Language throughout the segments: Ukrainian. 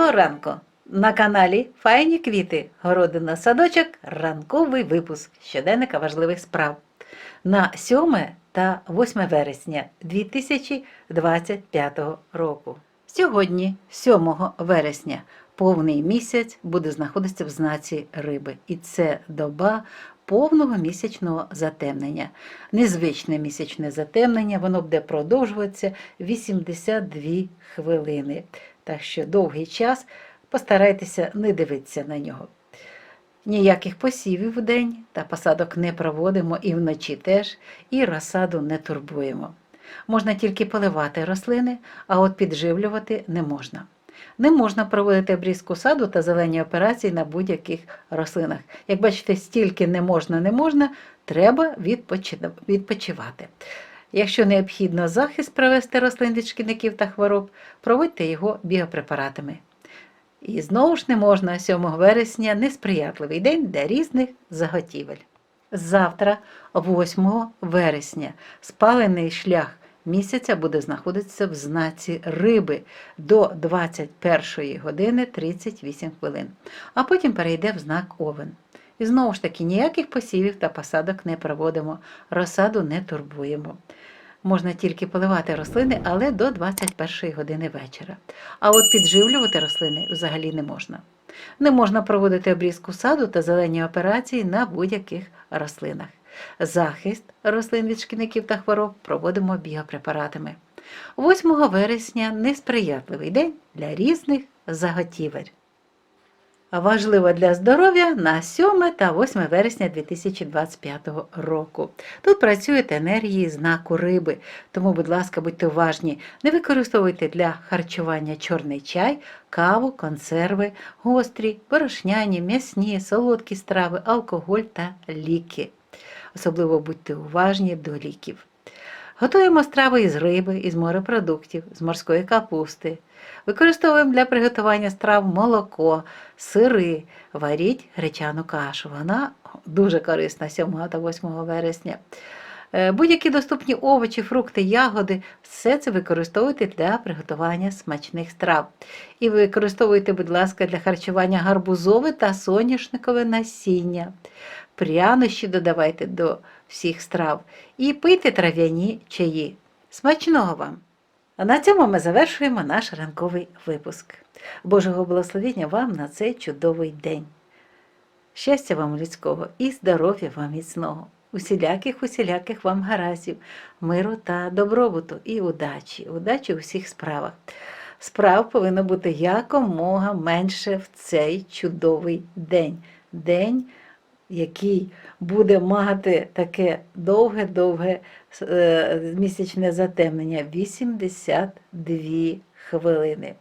ранку! На каналі Файні квіти, городина садочок, ранковий випуск щоденника важливих справ на 7 та 8 вересня 2025 року. Сьогодні, 7 вересня, повний місяць буде знаходитися в знаці риби, і це доба повного місячного затемнення. Незвичне місячне затемнення, воно буде продовжуватися 82 хвилини. Так що довгий час постарайтеся не дивитися на нього. Ніяких посівів в день та посадок не проводимо і вночі теж, і розсаду не турбуємо. Можна тільки поливати рослини, а от підживлювати не можна. Не можна проводити обрізку саду та зелені операції на будь-яких рослинах. Як бачите, стільки не можна, не можна, треба відпочивати. Якщо необхідно захист провести рослин від шкідників та хвороб, проводьте його біопрепаратами. І знову ж не можна 7 вересня несприятливий день для різних заготівель. Завтра, 8 вересня, спалений шлях місяця буде знаходитися в знаці риби до 21 години 38 хвилин, а потім перейде в знак Овен. І знову ж таки ніяких посівів та посадок не проводимо, розсаду не турбуємо. Можна тільки поливати рослини, але до 21 години вечора. А от підживлювати рослини взагалі не можна. Не можна проводити обрізку саду та зелені операції на будь-яких рослинах. Захист рослин від шкідників та хвороб проводимо біопрепаратами. 8 вересня несприятливий день для різних заготівель. Важливо для здоров'я на 7 та 8 вересня 2025 року. Тут працюють енергії знаку риби, тому, будь ласка, будьте уважні, не використовуйте для харчування чорний чай, каву, консерви, гострі, порошняні, м'ясні, солодкі страви, алкоголь та ліки. Особливо будьте уважні до ліків. Готуємо страви із риби, із морепродуктів, з морської капусти. Використовуємо для приготування страв молоко, сири, варіть гречану кашу. Вона дуже корисна 7 та 8 вересня. Е, Будь-які доступні овочі, фрукти, ягоди, все це використовуйте для приготування смачних страв. І використовуйте, будь ласка, для харчування гарбузове та соняшникове насіння. Прянощі додавайте до всіх страв і пийте трав'яні чаї. Смачного вам! А на цьому ми завершуємо наш ранковий випуск. Божого благословення вам на цей чудовий день. Щастя вам людського і здоров'я вам міцного, усіляких, усіляких вам гараздів, миру та добробуту і удачі, удачі у всіх справах. Справ повинно бути якомога менше в цей чудовий день. День, який буде мати таке довге-довге е, місячне затемнення 82 хвилини.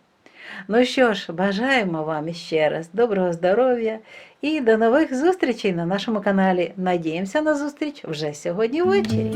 Ну що ж, бажаємо вам ще раз доброго здоров'я і до нових зустрічей на нашому каналі. Надіємося на зустріч вже сьогодні ввечері.